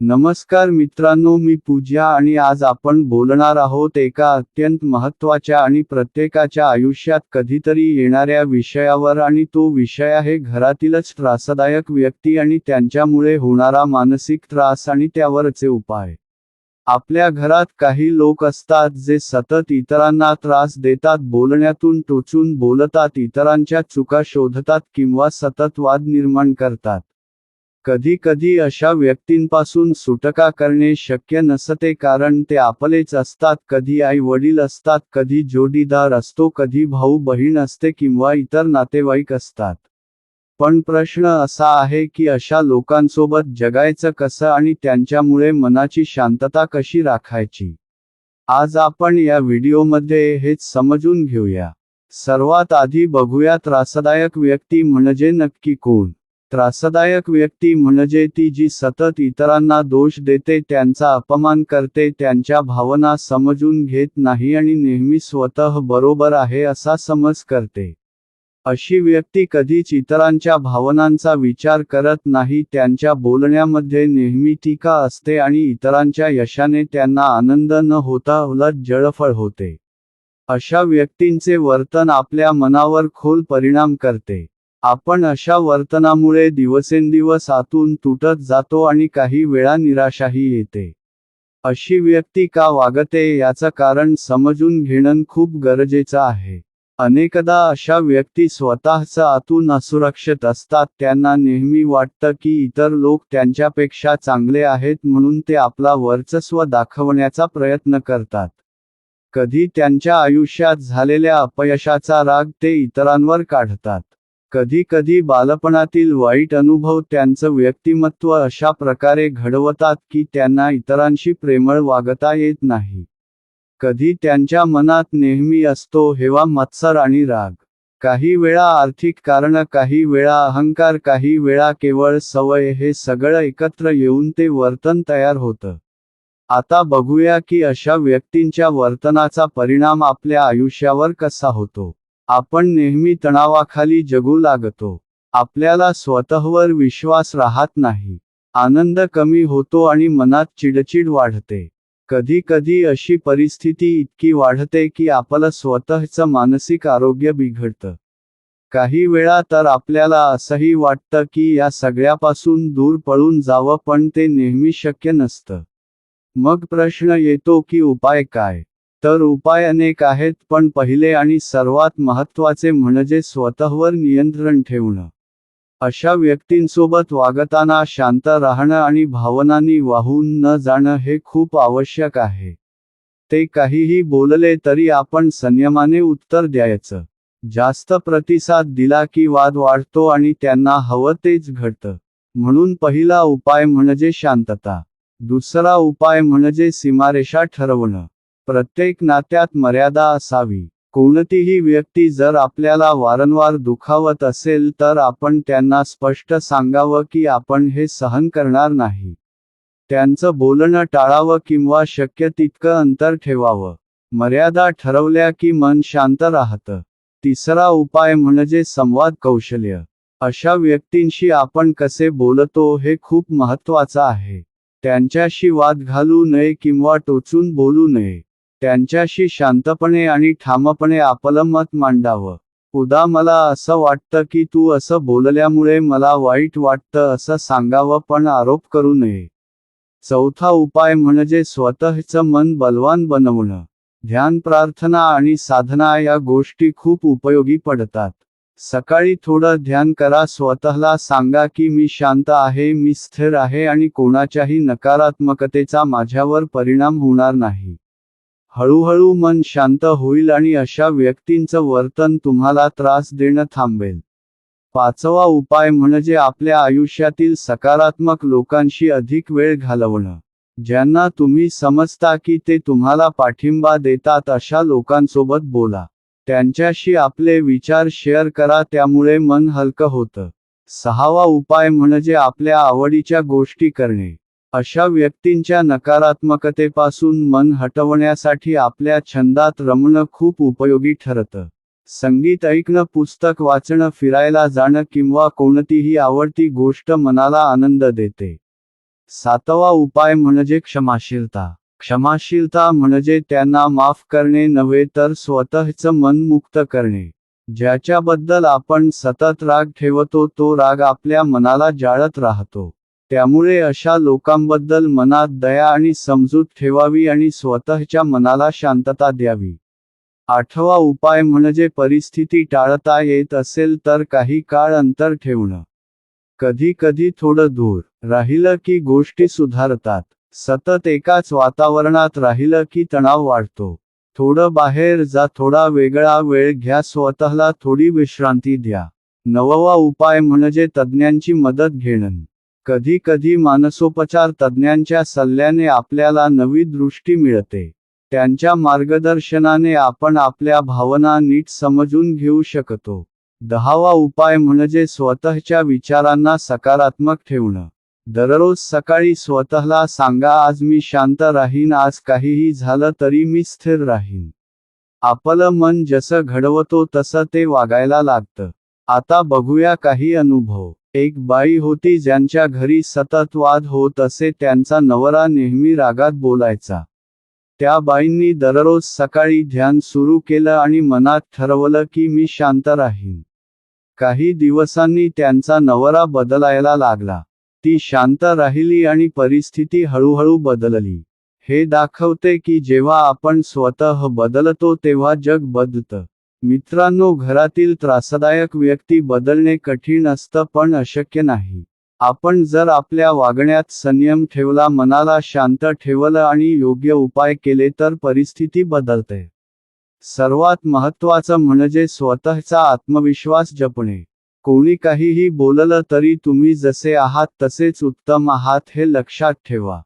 नमस्कार मित्रांनो मी पूजा आणि आज आपण बोलणार आहोत एका अत्यंत महत्त्वाच्या आणि प्रत्येकाच्या आयुष्यात कधीतरी येणाऱ्या विषयावर आणि तो विषय आहे घरातीलच त्रासदायक व्यक्ती आणि त्यांच्यामुळे होणारा मानसिक त्रास आणि त्यावरचे उपाय. आपल्या घरात काही लोक असतात जे सतत इतरांना त्रास देतात बोलण्यातून टोचून बोलतात इतरांच्या चुका शोधतात किंवा सतत वाद निर्माण करतात. कधी कधी अशा व्यक्तींपासून सुटका करणे शक्य नसते कारण ते आपलेच असतात. कधी आई वडील असतात कधी जोडीदार असतो कधी भाऊ बहीण असते किंवा इतर नातेवाईक असतात. पण प्रश्न असा आहे की अशा लोकांसोबत जगायचं कसं आणि त्यांच्यामुळे मनाची शांतता कशी राखायची? आज आपण या व्हिडिओमध्ये हेच समजून घेऊया. सर्वात आधी बघूया त्रासदायक व्यक्ती म्हणजे नक्की कोण? त्रासदायक व्यक्ती म्हणजे ती जी सतत इतरांना दोष देते त्यांचा अपमान करते त्यांच्या भावना समजून घेत नाही आणि नेहमी स्वतः बरोबर आहे असा समज करते. अशी व्यक्ती कधीच इतरांच्या भावनांचा विचार करत नाही त्यांच्या बोलण्यामध्ये नेहमी टीका असते आणि इतरांच्या यशाने त्यांना आनंद न होता उलट जळफळ होते. अशा व्यक्तींचे वर्तन आपल्या मनावर खोल परिणाम करते. आपण अशा वर्तनामुळे दिवसेंदिवस आतून तुटत जातो आणि काही वेळा निराशाही येते. अशी व्यक्ती का वागते याचं कारण समजून घेणं खूप गरजेचं आहे. अनेकदा अशा व्यक्ती स्वतःच आतून असुरक्षित असतात त्यांना नेहमी वाटतं की इतर लोक त्यांच्यापेक्षा चांगले आहेत म्हणून ते आपला वर्चस्व दाखवण्याचा प्रयत्न करतात. कधी त्यांच्या आयुष्यात झालेल्या अपयशाचा राग ते इतरांवर काढतात. कधी कधी बालपणातील वाईट अनुभव त्यांचं व्यक्तिमत्व अशा प्रकारे घडवतात की त्यांना इतरांशी प्रेमळ वागता येत नाही. कधी त्यांच्या मनात नेहमी असतो हेवा मत्सर आणि राग. काही वेळा आर्थिक कारण काही वेळा अहंकार काही वेळा केवळ सवय हे सगळं एकत्र येऊन ते वर्तन तयार होतं. आता बघूया की अशा व्यक्तींच्या वर्तनाचा परिणाम आपल्या आयुष्यावर कसा होतो. आपण नेहमी तणावाखाली जगू लागतो. आपल्याला स्वतःवर विश्वास राहत नाही. आनंद कमी होतो आणि मनात चिडचिड वाढते. कधी कधी अशी परिस्थिती इतकी वाढते की आपलं स्वतःचं मानसिक आरोग्य बिघडतं. काही वेळा तर आपल्याला असंही वाटतं की या सगळ्यापासून दूर पळून जावं पण ते नेहमी शक्य नसतं. मग प्रश्न येतो की उपाय काय? तर उपाय अनेक आहेत पण पहिले आणि सर्वात महत्त्वाचे म्हणजे स्वतःवर नियंत्रण ठेवणं. अशा व्यक्तींसोबत वागताना शांत राहणं आणि भावनांनी वाहून न जाणं हे खूप आवश्यक आहे. ते काहीही बोलले तरी आपण संयमाने उत्तर द्यायचं. जास्त प्रतिसाद दिला की वाद वाढतो आणि त्यांना हवं तेच घडतं. म्हणून पहिला उपाय म्हणजे शांतता. दुसरा उपाय म्हणजे सीमारेषा ठरवणं. प्रत्येक नात्यात मर्यादा असावी. कोणतीही व्यक्ती जर आपल्याला वारंवार दुखावत असेल तर आपण त्यांना स्पष्ट सांगावं की आपण हे सहन करणार नाही. त्यांचं बोलणं टाळावं किंवा शक्य तितकं अंतर ठेवावं. मर्यादा ठरवल्या की मन शांत राहतं. तिसरा उपाय म्हणजे संवाद कौशल्य. अशा व्यक्तींशी आपण कसे बोलतो हे खूप महत्वाचं आहे. त्यांच्याशी वाद घालू नये किंवा टोचून बोलू नये. त्यांच्याशी शांतपणे आणि ठामपणे आपलं मत मांडावं. उदा मला असं वाटतं की तू असं बोलल्यामुळे मला वाईट वाटतं असं सांगावं पण आरोप करू नये. चौथा उपाय म्हणजे स्वतःचं मन बलवान बनवणं. ध्यान प्रार्थना आणि साधना या गोष्टी खूप उपयोगी पडतात. सकाळी थोडं ध्यान करा स्वतःला सांगा की मी शांत आहे मी स्थिर आहे आणि कोणाच्याही नकारात्मकतेचा माझ्यावर परिणाम होणार नाही. हळूहळू मन शांत होईल आणि अशा व्यक्तींचं वर्तन तुम्हाला त्रास देणं थांबेल. पाचवा उपाय म्हणजे आपल्या आयुष्यातील सकारात्मक लोकांशी अधिक वेळ घालवणं. ज्यांना तुम्ही समजता की ते तुम्हाला पाठिंबा देतात अशा लोकांसोबत बोला. त्यांच्याशी आपले विचार शेअर करा त्यामुळे मन हलकं होतं. सहावा उपाय म्हणजे आपल्या आवडीच्या गोष्टी करणे. अशा व्यक्तींच्या नकारात्मकतेपासून मन हटवण्यासाठी आपल्या छंदात रमणं खूप उपयोगी ठरतं. संगीत ऐकणं पुस्तक वाचणं फिरायला जाणं किंवा कोणतीही आवडती गोष्ट मनाला आनंद देते. सातवा उपाय म्हणजे क्षमाशीलता. क्षमाशीलता म्हणजे त्यांना माफ करणे नव्हे तर स्वतःचं मन मुक्त करणे. ज्याच्याबद्दल आपण सतत राग ठेवतो तो राग आपल्या मनाला जाळत राहतो. त्यामुळे अशा लोकांबद्दल मनात दया आणि समजूत ठेवावी आणि स्वतःच्या मनाला शांतता द्यावी. आठवा उपाय म्हणजे परिस्थिती टाळता येत असेल तर काही काळ अंतर ठेवणं. कधी कधी थोडं दूर राहिलं की गोष्टी सुधारतात. सतत एकाच वातावरणात राहिलं की तणाव वाढतो. थोडं बाहेर जा थोडा वेगळा वेळ घ्या स्वतःला थोडी विश्रांती द्या. नववा उपाय म्हणजे तज्ज्ञांची मदत घेणं. कधी कधी मानसोपचार तज्ज्ञांच्या सल्ल्याने आपल्याला नवी दृष्टी मिळते. त्यांच्या मार्गदर्शनाने आपण आपल्या भावना नीट समजून घेऊ शकतो. दहावा उपाय म्हणजे स्वतःच्या विचारांना सकारात्मक ठेवणं. दररोज सकाळी स्वतःला सांगा आज मी शांत राहीन आज काहीही झालं तरी मी स्थिर राहीन. आपलं मन जसं घडवतो तसं ते वागायला लागतं. आता बघूया काही अनुभव. एक बाई होती ज्यांच्या घरी सतत वाद होत असे त्यांचा नवरा नेहमी रागात बोलायचा. त्या बाईंनी दररोज सकाळी ध्यान सुरू केलं आणि मनात ठरवलं की मी शांत राहीन. काही दिवसांनी त्यांचा नवरा बदलायला लागला. ती शांत राहिली आणि परिस्थिती हळूहळू बदलली. हे दाखवते की जेव्हा आपण स्वतः बदलतो तेव्हा जग बदलतं. मित्रांनो घरातील त्रासदायक व्यक्ती बदलणे कठीण असतं पण अशक्य नाही. आपण जर आपल्या वागण्यात संयम ठेवला मनाला शांत ठेवलं आणि योग्य उपाय केले तर परिस्थिती बदलते. सर्वात महत्वाचं म्हणजे स्वतःचा आत्मविश्वास जपणे. कोणी काहीही बोललं तरी तुम्ही जसे आहात तसेच उत्तम आहात हे लक्षात ठेवा.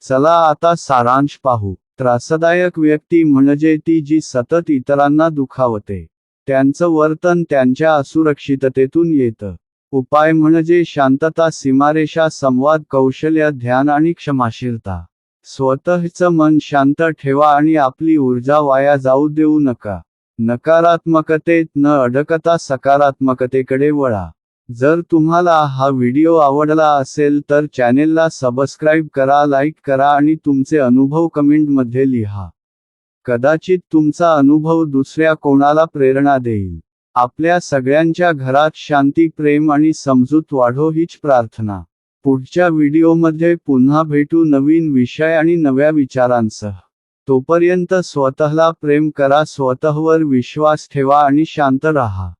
चला आता सारांश पाहू. त्रासदायक व्यक्ती म्हणजे ती जी सतत इतरांना दुखावते. त्यांचं वर्तन त्यांच्या असुरक्षिततेतून येतं. उपाय म्हणजे शांतता सीमारेषा संवाद कौशल्य ध्यान आणि क्षमाशीलता. स्वतःचं मन शांत ठेवा आणि आपली ऊर्जा वाया जाऊ देऊ नका. नकारात्मकतेत न अडकता सकारात्मकतेकडे वळा. जर तुम्हाला हा व्हिडिओ आवडला असेल तर चॅनेलला सबस्क्राईब करा लाईक करा आणि तुमचे अनुभव कमेंटमध्ये लिहा. कदाचित तुमचा अनुभव दुसऱ्या कोणाला प्रेरणा देईल. आपल्या सगळ्यांच्या घरात शांती प्रेम आणि समजूत वाढो हीच प्रार्थना. पुढच्या व्हिडिओमध्ये पुन्हा भेटू नवीन विषय आणि नव्या विचारांसह. तोपर्यंत स्वतःला प्रेम करा स्वतःवर विश्वास ठेवा आणि शांत राहा.